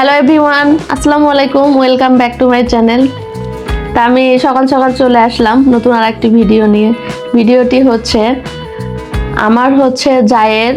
Hello everyone আসসালামু আলাইকুম welcome back to my channel তা আমি সকাল সকাল চলে আসলাম নতুন আর একটি ভিডিও নিয়ে ভিডিওটি হচ্ছে, আমার হচ্ছে জায়ের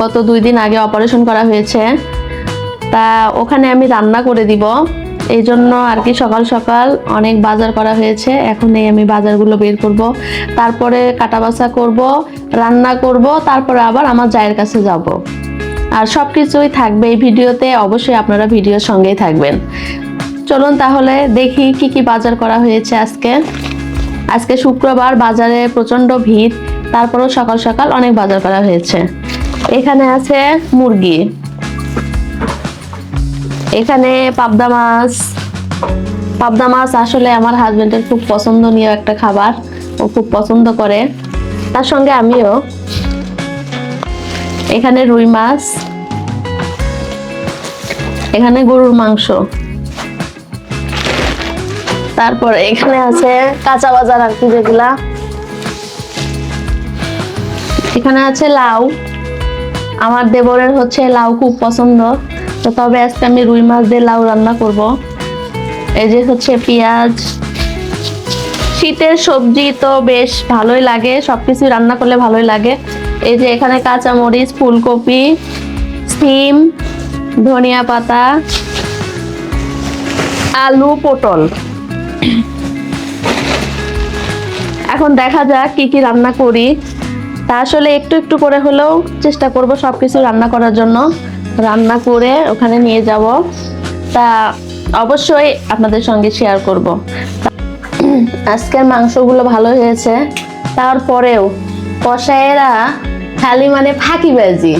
গত দুই দিন আগে অপারেশন করা হয়েছে। তা ওখানে আমি রান্না করে দিব। এই জন্য আর কি সকাল সকাল অনেক বাজার করা হয়েছে। এখনই আমি বাজারগুলো বের করব। তারপরে কাটা বাছা করব, রান্না করব, তারপরে আবার আমার জায়ের কাছে যাব। আর সব কিছুই থাকবে এই ভিডিওতে, অবশ্যই আপনারা ভিডিওর সঙ্গেই থাকবেন। চলুন তাহলে দেখি কি কি বাজার করা হয়েছে আজকে। আজকে শুক্রবার বাজারে প্রচণ্ড ভিড়, তারপরেও সকাল সকাল অনেক বাজার করা হয়েছে। এখানে আছে মুরগি। এখানে পাবদা মাছ। পাবদা মাছ আসলে আমার হাজবেন্ডের খুব পছন্দনীয় একটা খাবার, ও খুব পছন্দ করে। তার সঙ্গে আমিও এখানে রুই মাছ, এখানে গরুর মাংস। তারপর এখানে আছে কাঁচা বাজার আর কি যেগুলা। এখানে আছে লাউ। আমার দেবরের হচ্ছে লাউ খুব পছন্দ। তো তবে আজকে আমি রুই মাছ দিয়ে লাউ রান্না করব। এই যে হচ্ছে পেঁয়াজ। শীতের সবজি তো বেশ ভালোই লাগে সব সবকিছু রান্না করলে ভালোই লাগে। এই যে এখানে কাঁচামরিচ, ফুলকপি, সিম, ধনিয়া পাতা, আলু, পটল। এখন দেখা যাক কি কি রান্না করি। তা আসলে একটু একটু করে হলেও চেষ্টা করব সব কিছু রান্না করার জন্য। রান্না করে ওখানে নিয়ে যাব। তা অবশ্যই আপনাদের সঙ্গে শেয়ার করব। আজকের মাংসগুলো ভালো হয়েছে। তারপরেও কষায়েরা খালি মানে ফাঁকি ফাঁকিবাজি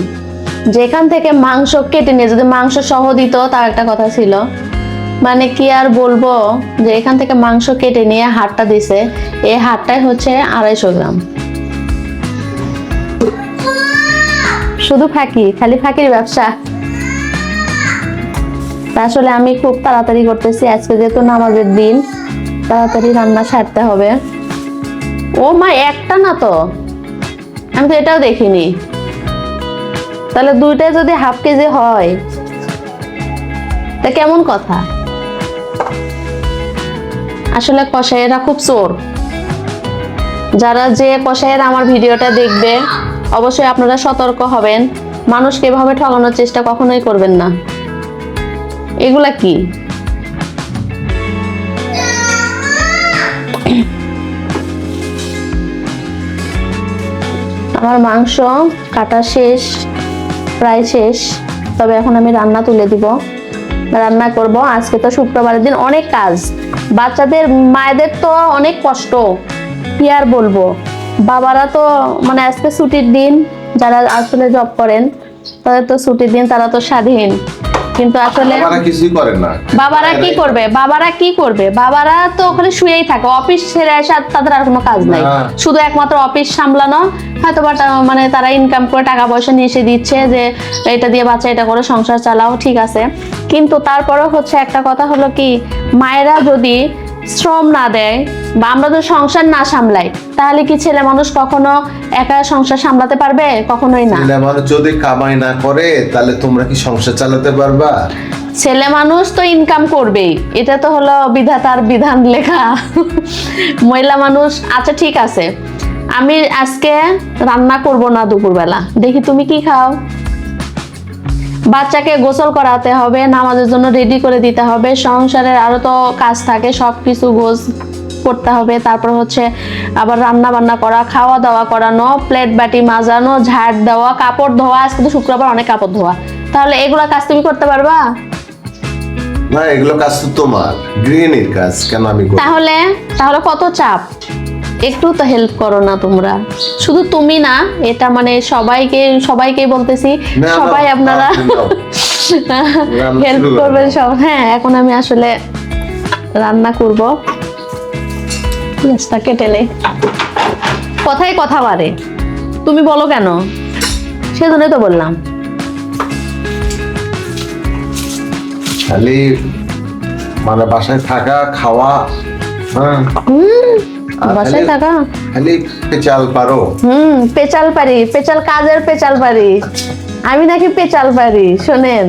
যেখান থেকে মাংস কেটে নিয়ে, যদি মাংস সহ দিত, তার একটা কথা ছিল। মানে কি আর বলব, যে এখান থেকে মাংস কেটে নিয়ে হাটটা দিছে এই হাটটাই হচ্ছে আড়াইশো গ্রাম। শুধু ফাঁকি, খালি ফাঁকির ব্যবসা। আসলে আমি খুব তাড়াতাড়ি করতেছি, আজকে যেহেতু নামাজের দিন, তাড়াতাড়ি রান্না সারতে হবে। ও মা, একটা না তো? আমি তো এটাও দেখিনি। তাহলে দুইটা যদি হাফ কেজি হয়, তা কেমন কথা? আসলে কষাইয়েরা খুব চোর। যারা যে কষাইয়েরা আমার ভিডিওটা দেখবে, অবশ্যই আপনারা সতর্ক হবেন। মানুষকে এভাবে ঠকানোর চেষ্টা কখনোই করবেন না। এগুলা কি? আমার মাংস কাটা শেষ, প্রায় শেষ, তবে এখন আমি রান্না তুলে দিব। রান্না করব। আজকে তো শুক্রবারের দিন অনেক কাজ। বাচ্চাদের, মায়েদের তো অনেক কষ্ট। কি আর বলব? বাবারা তো মানে আজকে ছুটির দিন, যারা আসলে জব করেন, তাদের তো ছুটির দিন, তারা তো স্বাধীন। কিন্তু আসলে বাবারা কিছুই করেন না। বাবারা কি করবে? বাবারা কি করবে? বাবারা তো ওখানে শুয়েই থাকে। অফিস ছেড়ে এসে তাদের আর কোনো কাজ নাই। শুধু একমাত্র অফিস সামলানো। হয়তো বা মানে তারা ইনকাম করে টাকা পয়সা নিয়ে এসে দিচ্ছে যে এটা দিয়ে বাচ্চা এটা করে সংসার চালাও ঠিক আছে। কিন্তু তারপরে হচ্ছে একটা কথা হলো কি মায়েরা যদি শ্রম না দেয় বা আমরা যদি সংসার না সামলাই তাহলে কি ছেলে মানুষ কখনো একা সংসার সামলাতে পারবে? কখনোই না। ছেলে মানুষ যদি কামাই না করে তাহলে তোমরা কি সংসার চালাতে পারবা? ছেলে মানুষ তো ইনকাম করবেই। এটা তো হলো বিধাতার বিধান লেখা। মহিলা মানুষ আচ্ছা ঠিক আছে। আমি আজকে রান্না করব না দুপুরবেলা। দেখি তুমি কি খাও? বাচ্চাকে গোসল করাতে হবে নামাজের জন্য রেডি করে দিতে হবে সংসারের আরও তো কাজ থাকে সব কিছু গোছ করতে হবে। তারপর হচ্ছে আবার রান্না বান্না করা খাওয়া দাওয়া করানো প্লেট বাটি মাজানো ঝাড় দেওয়া কাপড় ধোয়া আজকে তো শুক্রবার অনেক কাপড় ধোয়া। তাহলে এগুলা কাজ তুমি করতে পারবা? না এগুলো কাজ তো তোমার গৃহিণীর কাজ কেন আমি করব? তাহলে তাহলে কত চাপ? একটু তো হেল্প করো না তোমরা। শুধু তুমি না এটা মানে সবাইকে সবাইকে বলতেছি সবাই আপনারা হেল্প করবেন সব। হ্যাঁ এখন আমি আসলে রান্না করব। পেঁয়াজটা কেটে নে কথাই কথা বাড়ে। তুমি বলো কেন? সেজন্যই তো বললাম। খালি মানে বাসায় থাকা খাওয়া হ্যাঁ। বাসায় থাকা? খালি চাল পারো। হুম পেচাল পারি পেচাল কাজের পেচাল পারি। আমি নাকি পেচাল পারি শোনেন।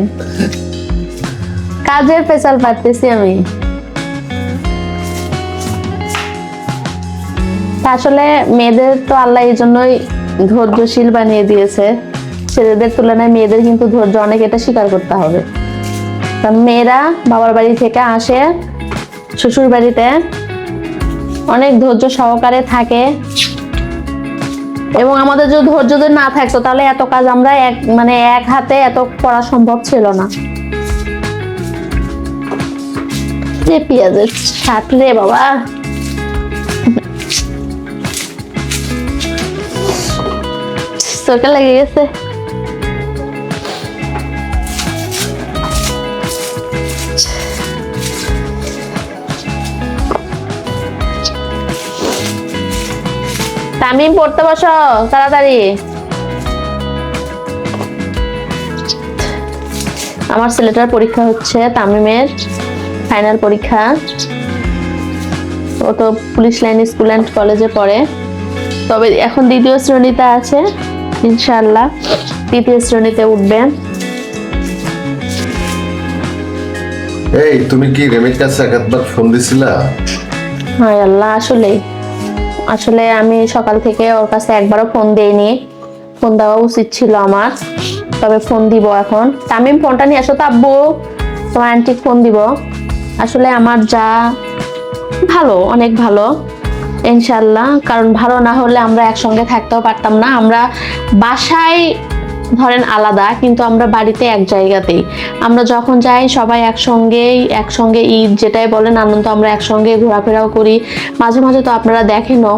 কাজের পেশাল পারতেছি আমি। আসলে মেয়েদের তো আল্লাহ এই জন্যই ধৈর্যশীল বানিয়ে দিয়েছে। ছেলেদের তুলনায় মেয়েদের কিন্তু ধৈর্য অনেক এটা স্বীকার করতে হবে। মেয়েরা বাবার বাড়ি থেকে আসে শ্বশুর বাড়িতে অনেক ধৈর্য সহকারে থাকে। এবং আমাদের যদি ধৈর্য যদি না থাকতো, তাহলে এত কাজ আমরা এক মানে এক হাতে এত করা সম্ভব ছিল না। যে পেঁয়াজের ছাট রে বাবা। চোখে লেগে গেছে। তামিম পড়তে বসো তাড়াতাড়ি। আমার ছেলেটার পরীক্ষা হচ্ছে তামিমের ফাইনাল পরীক্ষা। ও তো পুলিশ লাইন স্কুল অ্যান্ড কলেজে পড়ে। তবে এখন দ্বিতীয় শ্রেণীতে আছে ইনশাআল্লাহ। তৃতীয় শ্রেণীতে উঠবে। এই তুমি কি রেমির কাছে একবার ফোন দিছিলা? হায় আল্লাহ আসলে আসলে আমি সকাল থেকে ওর কাছে একবারও ফোন দেইনি। ফোন দেওয়া উচিত ছিল আমার, তবে ফোন দিব এখন। তামিম ফোনটা নিয়ে আসো তো আব্বু। তোমার আন্টি ফোন দিব। আসলে আমার যা ভালো, অনেক ভালো। ইনশাল্লাহ কারণ ভালো না হলে আমরা একসঙ্গে থাকতেও পারতাম না। আমরা বাসায় ধরেন আলাদা, কিন্তু আমরা বাড়িতে এক জায়গাতেই। আমরা যখন যাই, সবাই একসঙ্গেই, একসঙ্গে ঈদ যেটাই বলেন, আনন্দ আমরা একসঙ্গে ঘোরাফেরাও করি। মাঝে মাঝে তো আপনারা দেখেনও,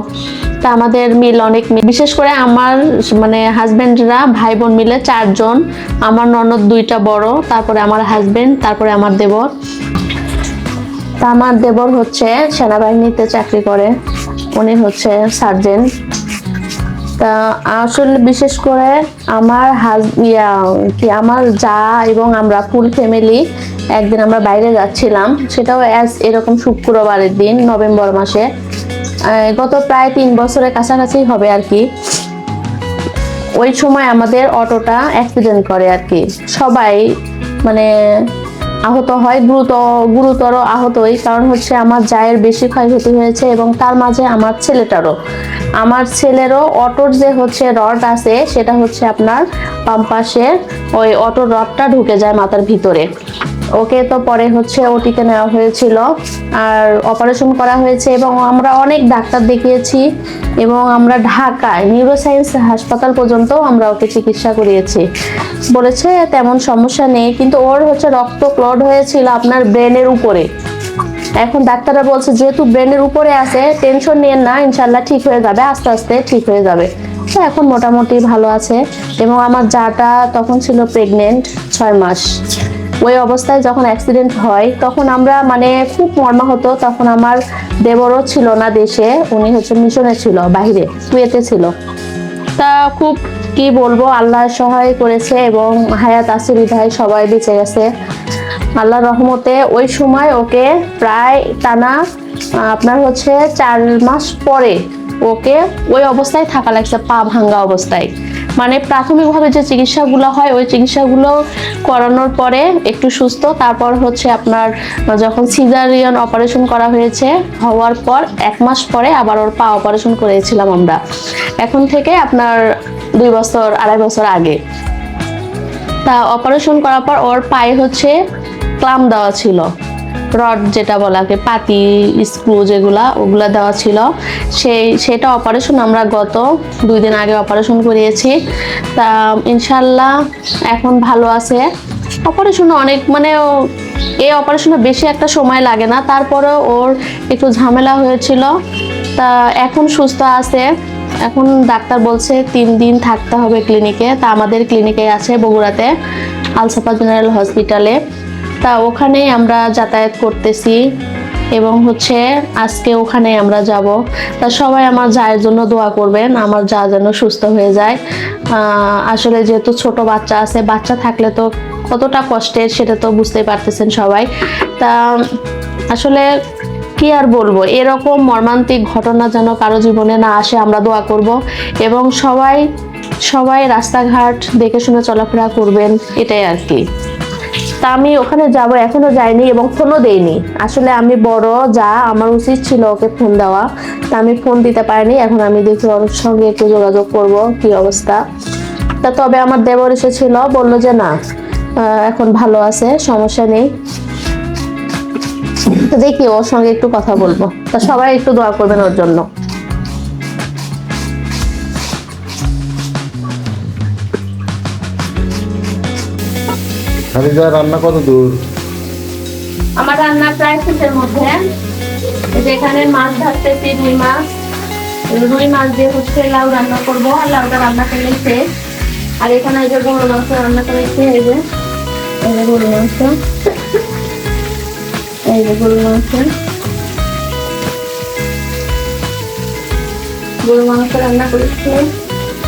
তা আমাদের মিল অনেক মিল। বিশেষ করে আমার মানে হাজব্যান্ডরা ভাই বোন মিলে চারজন, আমার ননদ দুইটা বড়, তারপরে আমার হাজব্যান্ড তারপরে আমার দেবর। তা আমার দেবর হচ্ছে সেনাবাহিনীতে চাকরি করে, উনি হচ্ছে সার্জেন্ট। তা আসলে বিশেষ করে আমার ইয়া, কি আমার যা এবং আমরা ফুল ফ্যামিলি একদিন আমরা বাইরে যাচ্ছিলাম। সেটাও অ্যাজ এরকম শুক্রবারের দিন, নভেম্বর মাসে। গত প্রায় তিন বছরের কাছাকাছি হবে আর কি। ওই সময় আমাদের অটোটা অ্যাক্সিডেন্ট করে আর কি। সবাই মানে আহত হয় গুরুতর গুরুতর আহতই। কারণ হচ্ছে আমার জায়ের বেশি ক্ষয়ক্ষতি হয়েছে এবং তার মাঝে আমার ছেলেটারও। আমার ছেলেরও অটোর যে হচ্ছে রড আছে, সেটা হচ্ছে আপনার পাম্পাসে ওই অটোর রডটা ঢুকে যায় মাথার ভিতরে। ওকে তো পরে হচ্ছে ওটিতে নেওয়া হয়েছিল আর অপারেশন করা হয়েছে এবং আমরা অনেক ডাক্তার দেখিয়েছি এবং আমরা ঢাকায় নিউরোসায়েন্স হাসপাতাল পর্যন্ত আমরা ওকে চিকিৎসা করিয়েছি। বলেছে, তেমন সমস্যা নেই। কিন্তু ওর হচ্ছে রক্ত ক্লড হয়েছিল আপনার ব্রেনের উপরে। এখন ডাক্তাররা বলছে, যেহেতু ব্রেনের উপরে আছে টেনশন নিয়ে না, ইনশাল্লাহ ঠিক হয়ে যাবে, আস্তে আস্তে ঠিক হয়ে যাবে। তো এখন মোটামুটি ভালো আছে এবং আমার যাটা তখন ছিল প্রেগনেন্ট ছয় মাস। ওই অবস্থায় যখন অ্যাক্সিডেন্ট হয়, তখন আমরা মানে খুব মর্মাহত, তখন আমার দেবরও ছিল না দেশে, উনি হচ্ছে মিশনে ছিল বাইরে কুয়েতে ছিল। তা খুব কি বলব, আল্লাহ সহায় করেছে এবং হায়াত আছে বিধায় সবাই বেঁচে গেছে। আল্লাহ রহমতে ওই সময় ওকে প্রায় টানা আপনার হচ্ছে চার মাস পরে ওকে ওই অবস্থায় থাকা লাগছে, পা ভাঙ্গা অবস্থায়। মানে প্রাথমিকভাবে যে চিকিৎসাগুলো হয়, ওই চিকিৎসাগুলো করানোর পরে একটু সুস্থ, তারপর হচ্ছে আপনার যখন সিজারিয়ান অপারেশন করা হয়েছে হওয়ার পর এক মাস পরে আবার ওর পা অপারেশন করেছিলাম আমরা। এখন থেকে আপনার দুই বছর, আড়াই বছর আগে। তা অপারেশন করার পর ওর পায়ে হচ্ছে ক্লাম দেওয়া ছিল। রড যেটা বলাকে পাতি, স্ক্রু যেগুলা, ওগুলা দেওয়া ছিল। সেই, সেটা অপারেশন আমরা গত দুই দিন আগে অপারেশন করিয়েছি। তা ইনশাল্লাহ এখন ভালো আছে। অপারেশন অনেক মানে এই অপারেশনে বেশি একটা সময় লাগে না। তারপরেও ওর একটু ঝামেলা হয়েছিল। তা, এখন সুস্থ আছে। এখন ডাক্তার বলছে তিন দিন থাকতে হবে ক্লিনিকে তা, আমাদের ক্লিনিকে আছে বগুড়াতে, আলসাপা জেনারেল হসপিটালে তা ওখানেই আমরা যাতায়াত করতেছি এবং হচ্ছে আজকে ওখানে আমরা যাব। তা সবাই আমার জায়ের জন্য দোয়া করবেন, আমার যা যেন সুস্থ হয়ে যায়। আসলে যেহেতু ছোট বাচ্চা আছে, বাচ্চা থাকলে তো কতটা কষ্টের সেটা তো বুঝতেই পারতেছেন সবাই। তা আসলে কি আর বলব, এরকম মর্মান্তিক ঘটনা যেন কারও জীবনে না আসে আমরা দোয়া করব এবং সবাই সবাই রাস্তাঘাট দেখে শুনে চলাফেরা করবেন, এটাই আর কি। তা আমি ওখানে যাব, এখনও যাইনি এবং ফোনও দেইনি। আসলে আমি বড়, যা আমার উচিত ছিল ওকে ফোন দেওয়া। তা আমি ফোন দিতে পারিনি, এখন আমি দেখি ওর সঙ্গে একটু যোগাযোগ করব, কি অবস্থা। তা তবে আমার দেবর এসেছিল, বলল যে না এখন ভালো আছে, সমস্যা নেই। দেখি ওর সঙ্গে একটু কথা বলব। তা সবাই একটু দোয়া করবেন ওর জন্য। খাদিজা রান্না কত দূর? আমার রান্না প্রায় শেষের মধ্যে। এই যে এখানে মাছ ভাজতেছি রুই মাছ। রুই মাছ দিয়ে হচ্ছে লাউ রান্না করব। আর লাউটা রান্না করে শেষ। আর এখানে এই যে গরু মাংস রান্না করেছি, এই যে এই যে গরু মাংস। এই যে গরু মাংস। গরু মাংস রান্না করেছি।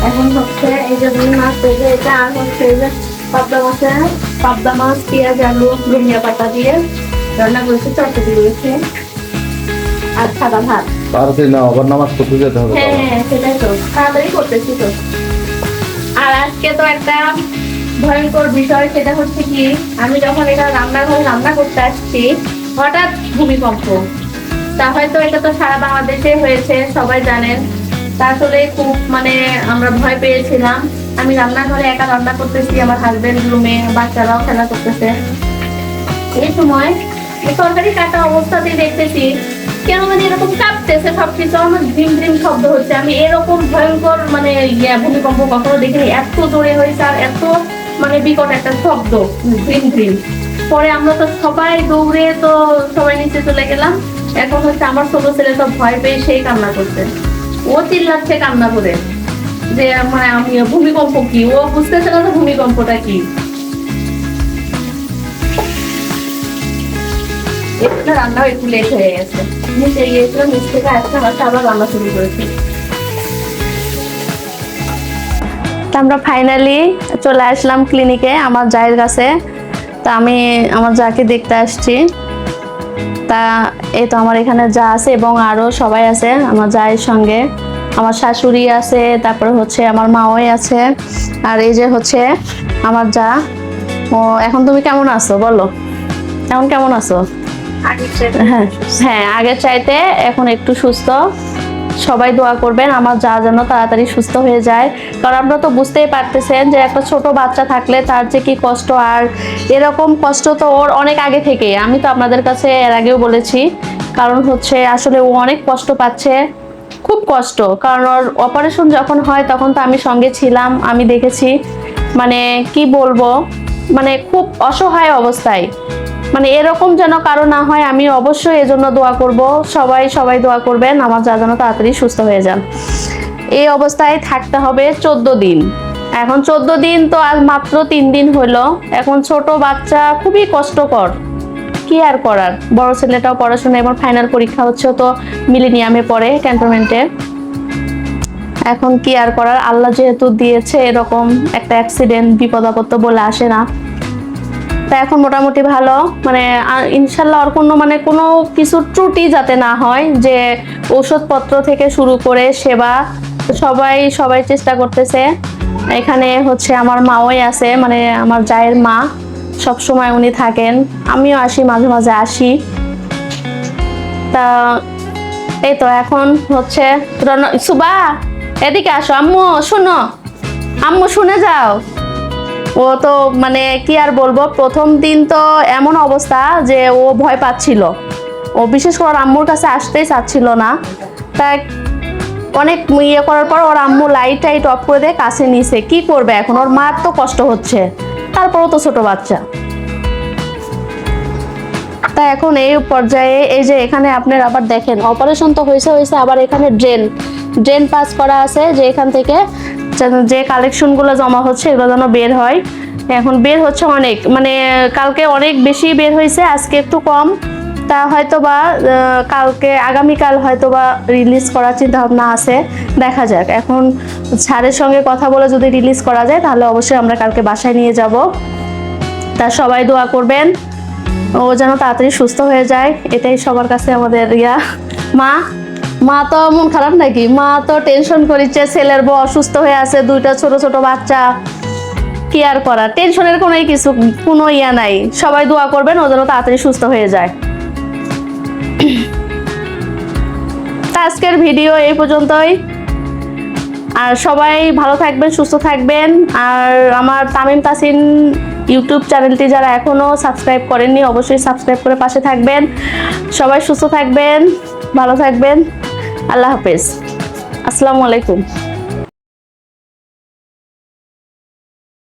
এখন হচ্ছে এই যে রুই মাছ, এই যে এটা আর হচ্ছে এই যে পাবদা মাছের। পাবদা মাছ পেঁয়াজ আলু ধনিয়া পাতা দিয়ে রান্না করেছি চটচটি রয়েছে আর সাদা ভাত। তাড়াতাড়ি না আবার নামাজ পড়তে যেতে হবে হ্যাঁ হ্যাঁ সেটাই তো। তাড়াতাড়ি করতেছি তো। আর আজকে তো একটা ভয়ঙ্কর বিষয় সেটা হচ্ছে কি আমি যখন এটা রান্নাঘরে রান্না করতে আসছি হঠাৎ ভূমিকম্প। তা হয়তো এটা তো সারা বাংলাদেশে হয়েছে সবাই জানেন। তা আসলে খুব মানে আমরা ভয় পেয়েছিলাম। আমি রান্নাঘরে একা রান্না করতেছি, আমার হাজবেন্ড রুমে, বাচ্চারাও খেলা করতেছে। এই সময় এই তরকারি কাটা অবস্থাতেই দেখতেছি, কেন মানে এরকম কাঁপতেছে সবকিছু, আমার ঝিম ঝিম শব্দ হচ্ছে। আমি এরকম ভয়ঙ্কর মানে ইয়ে ভূমিকম্প কখনো দেখিনি। এত জোরে হয়েছে আর এত মানে বিকট একটা শব্দ ঝিম ঝিম পরে আমরা তো সবাই দৌড়ে তো সবাই নিচে চলে গেলাম। এখন হচ্ছে আমার ছোট ছেলে তো ভয় পেয়ে সেই কান্না করছে। ও চিল্লাচ্ছে কান্না করে। যে মানে আমি ভূমিকম্প কি? ও বুঝতে বুঝতেছে না ভূমিকম্পটা কি। রান্না শুরু করেছি। আমরা ফাইনালি চলে আসলাম ক্লিনিকে আমার জায়ের কাছে। তা আমি আমার যাকে দেখতে আসছি। তা এই তো আমার এখানে যা আছে এবং আরও সবাই আছে, আমার জায়ের সঙ্গে। আমার শাশুড়ি আছে তারপরে হচ্ছে আমার মাওই আছে আর এই যে হচ্ছে আমার যা। ও এখন তুমি কেমন আছো বলো? এখন কেমন আছো? হ্যাঁ হ্যাঁ আগের চাইতে এখন একটু সুস্থ। সবাই দোয়া করবেন আমার যা যেন তাড়াতাড়ি সুস্থ হয়ে যায়। কারণ আপনারা তো বুঝতেই পারতেছেন যে একটা ছোট বাচ্চা থাকলে তার যে কি কষ্ট আর এরকম কষ্ট তো ওর অনেক আগে থেকে। আমি তো আপনাদের কাছে এর আগেও বলেছি। কারণ হচ্ছে আসলে ও অনেক কষ্ট পাচ্ছে। খুব কষ্ট, কারণ ওর অপারেশন যখন হয় তখন তো আমি সঙ্গে ছিলাম, আমি দেখেছি মানে কি বলব মানে খুব অসহায় অবস্থায়। মানে এরকম যেন কারও না হয়, আমি অবশ্যই এজন্য দোয়া করব, সবাই সবাই দোয়া করবেন, আমার যা যেন তাড়াতাড়ি সুস্থ হয়ে যান। এই অবস্থায় থাকতে হবে চোদ্দ দিন। এখন চোদ্দ দিন তো আজ মাত্র তিন দিন হলো, এখন ছোট বাচ্চা খুবই কষ্টকর। কি আর করার। বড় ছেলেটাও পড়াশোনা এবং ফাইনাল পরীক্ষা হচ্ছে তো মিলেনিয়ামে পড়ে ক্যান্টনমেন্টে এখন কি আর করার আল্লাহ যেহেতু দিয়েছে, এরকম একটা অ্যাক্সিডেন্ট বিপদ আপদ তো বলে আসে না। তা এখন মোটামুটি ভালো। মানে ইনশাল্লাহ আর কোনো মানে কোনো কিছু ত্রুটি যাতে না হয়, যে ওষুধপত্র থেকে শুরু করে সেবা, সবাই সবাই চেষ্টা করতেছে। এখানে হচ্ছে আমার মাওই আছে মানে আমার জায়ের মা। সব সময় উনি থাকেন। আমিও আসি, মাঝে মাঝে আসি। তা এই তো এখন হচ্ছে সুবা, এদিকে আসো। আম্মু, শোনো। আম্মু, শুনে যাও। ও তো মানে কি আর বলব, প্রথম দিন তো এমন অবস্থা যে ও ভয় পাচ্ছিল। ও বিশেষ করে আম্মুর কাছে আসতেই চাচ্ছিল না। তাই অনেক ইয়ে করার পর ওর আম্মু লাইট টাইট অফ করে দিয়ে কাছে নিছে। কি করবে এখন? ওর মার তো কষ্ট হচ্ছে। তারপরও তো ছোট বাচ্চা। তা এখন এই পর্যায়ে এই যে এখানে আপনার আবার দেখেন অপারেশন তো হয়েছে হয়েছে, আবার এখানে ড্রেন ড্রেন পাস করা আছে যে এখান থেকে যে কালেকশনগুলো জমা হচ্ছে, এগুলো যেন বের হয়। এখন বের হচ্ছে অনেক মানে কালকে অনেক বেশি বের হয়েছে, আজকে একটু কম। তা হয়তো বা কালকে, আগামীকাল হয়তো বা রিলিজ করার চিন্তা ভাবনা আছে। দেখা যাক। এখন স্যারের সঙ্গে কথা বলে যদি রিলিজ করা যায়, তাহলে অবশ্যই আমরা কালকে বাসায় নিয়ে যাব। তা সবাই দোয়া করবেন। ও যেন তাড়াতাড়ি সুস্থ হয়ে যায়। এটাই সবার কাছে আমাদের ইয়া। মা মা তো মন খারাপ নাকি? মা তো টেনশন করিচ্ছে, ছেলের বউ অসুস্থ হয়ে আছে, দুইটা ছোট ছোট বাচ্চা। কেয়ার করা টেনশনের কোনো কিছু, কোনো ইয়া নাই। সবাই দোয়া করবেন, ও যেন তাড়াতাড়ি সুস্থ হয়ে যায়। তা আজকের ভিডিও এই পর্যন্তই। আর সবাই ভালো থাকবেন, সুস্থ থাকবেন। আর আমার তামিম তাসিন ইউটিউব চ্যানেলটি যারা এখনও সাবস্ক্রাইব করেননি, অবশ্যই সাবস্ক্রাইব করে পাশে থাকবেন। সবাই সুস্থ থাকবেন, ভালো থাকবেন। আল্লাহ হাফেজ। আসসালামু আলাইকুম।